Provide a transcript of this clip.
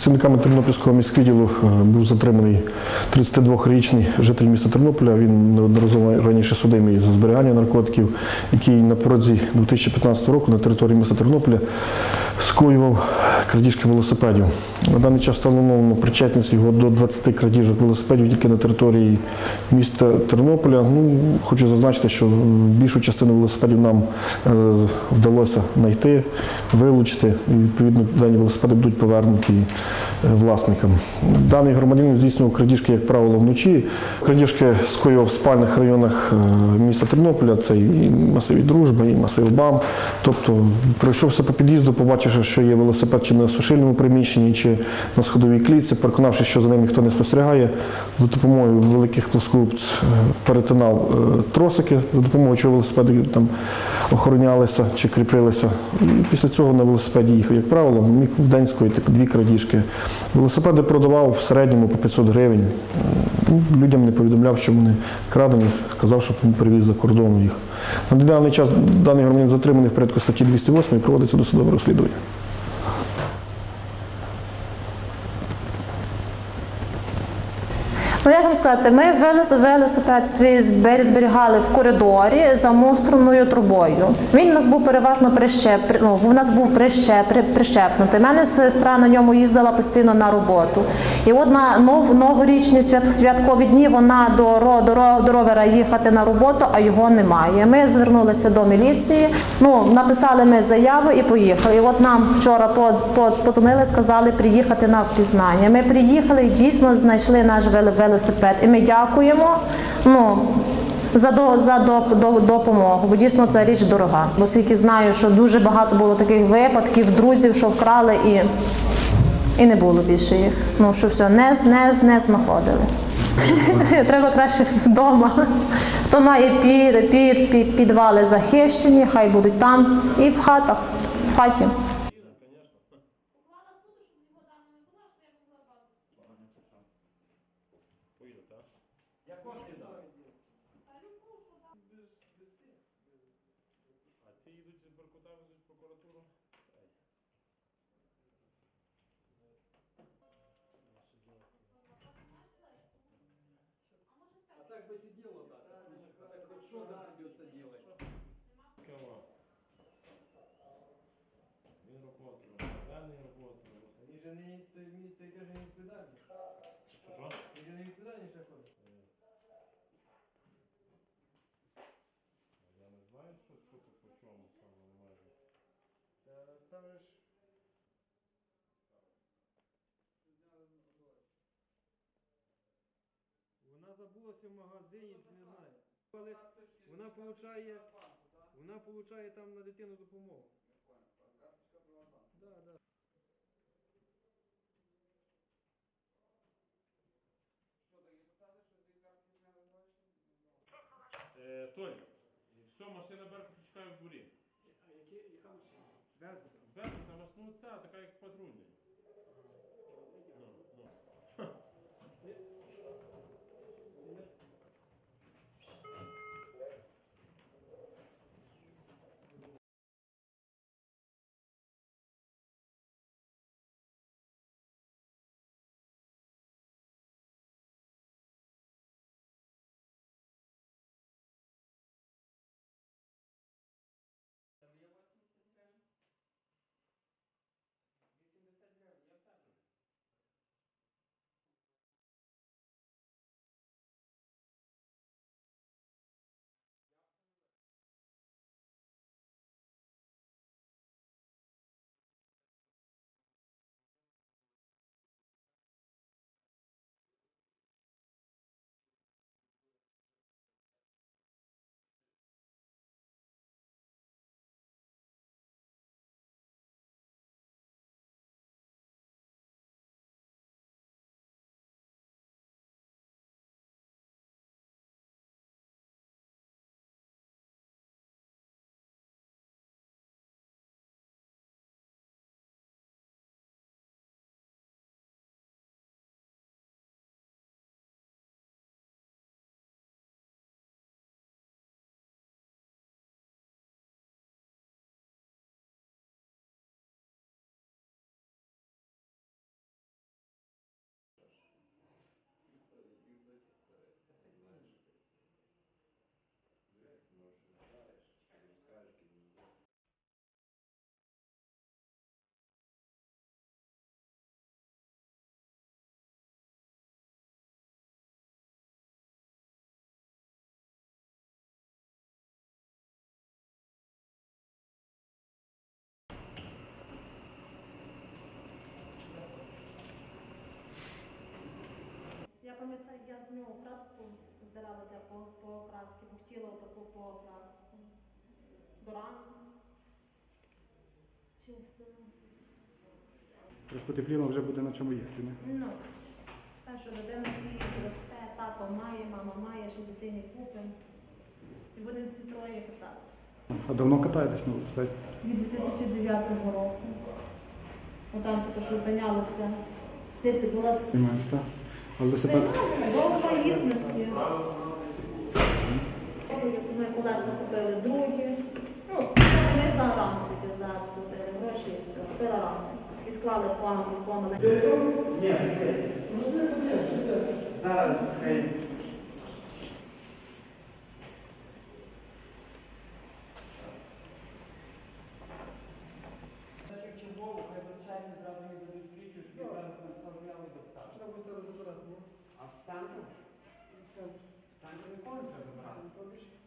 Працівниками Тернопільського міськвідділу е, був затриманий 32-річний житель міста Тернополя. Він неодноразово раніше судимий за зберігання наркотиків, який на порозі 2015 року на території міста Тернополя скоював крадіжки велосипедів. На даний час встановлено причетність його до 20 крадіжок велосипедів тільки на території міста Тернополя. Ну, хочу зазначити, що більшу частину велосипедів нам е, вдалося знайти, вилучити. І відповідно дані велосипеди будуть повернуті е, власникам. Даний громадянин здійснював крадіжки, як правило, вночі. Крадіжки скоював в спальних районах е, міста Тернополя. Це і масиві дружба, і масив БАМ. Тобто пройшовся по під'їзду, побачивши, що є велосипед чи на сушильному приміщенні, чи на сходовій клітці, переконавшись, що за ним ніхто не спостерігає, за допомогою великих плоскогубць е, перетинав е, тросики, за допомогою чого велосипеди там охоронялися чи кріпилися. І після цього на велосипеді їхав, як правило, міг в день скоїти дві крадіжки. Велосипеди продавав в середньому по 500 гривень. Людям не повідомляв, що вони крадені, сказав, що він привіз за кордону їх. На даний час даний громадянин затриманий в порядку статті 208 і проводиться досудове розслідування. Ну, як вам сказати, ми велосипед свій збер- зберігали в коридорі за мусорною трубою. Він у нас був переважно прищеп, ну, у нас був прищеп, прищепнутий. У мене сестра на ньому їздила постійно на роботу. І от на нов, новорічні свят, святкові дні вона до, ро- до, до ровера їхати на роботу, а його немає. Ми звернулися до міліції, ну, написали ми заяву і поїхали. І от нам вчора по- по- подзвонили, сказали приїхати на впізнання. Ми приїхали дійсно знайшли наш вело- велосипед. І ми дякуємо. Ну, за, до, за до, до, допомогу, бо дійсно це річ дорога. Бо оскільки знаю, що дуже багато було таких випадків, друзів, що вкрали і, і не було більше їх. Ну що все, не, не, не знаходили. Треба краще вдома. Хто має під, під, під, підвали захищені, хай будуть там і в хатах, в хаті. А ці їдуть з Беркута везуть в прокуратуру. А так бы сидело, да. А так хоть что-то придется делать. Кого? Він роботу, даний роботу. Они же не, ты, не, ты, ты же не відповідальний. Що? Же не відповідальний ще ходиш. Я не знаю, що, що тут по чому саме майже. Та там же ж... Вона забулася в магазині, не знаю. Але вона получає, вона получає там на дитину допомогу. Е, Толь, все, машина Беркут чекає в дворі. Беркут, там вас, ну ця, така як патрульна. Пам'ятаю, я з нього краску здирала для по, по окраски, бо хотіла таку по окраску. До ранку. Чистила. Раз потепліло, вже буде на чому їхати, не? Ну, те, що дитина її росте, тато має, мама має, що дитині купимо. І будемо всі троє кататися. А давно катаєтесь на велосипеді? Від 2009 року. Отам тільки що зайнялася. Сипі була з Займаюсь, так? А себе... довга гідності. Ми колеса купили другі. Ну, ми за раму тоді закупили гроші і все. купили раму. І склали план, виконали. Чергово, хай безчайно зразу не дадуть слідчу, щоб я зараз написав заяву і депутат. Треба просто розібрати, ну. А в станку? Це в станку ніколи не треба забирати.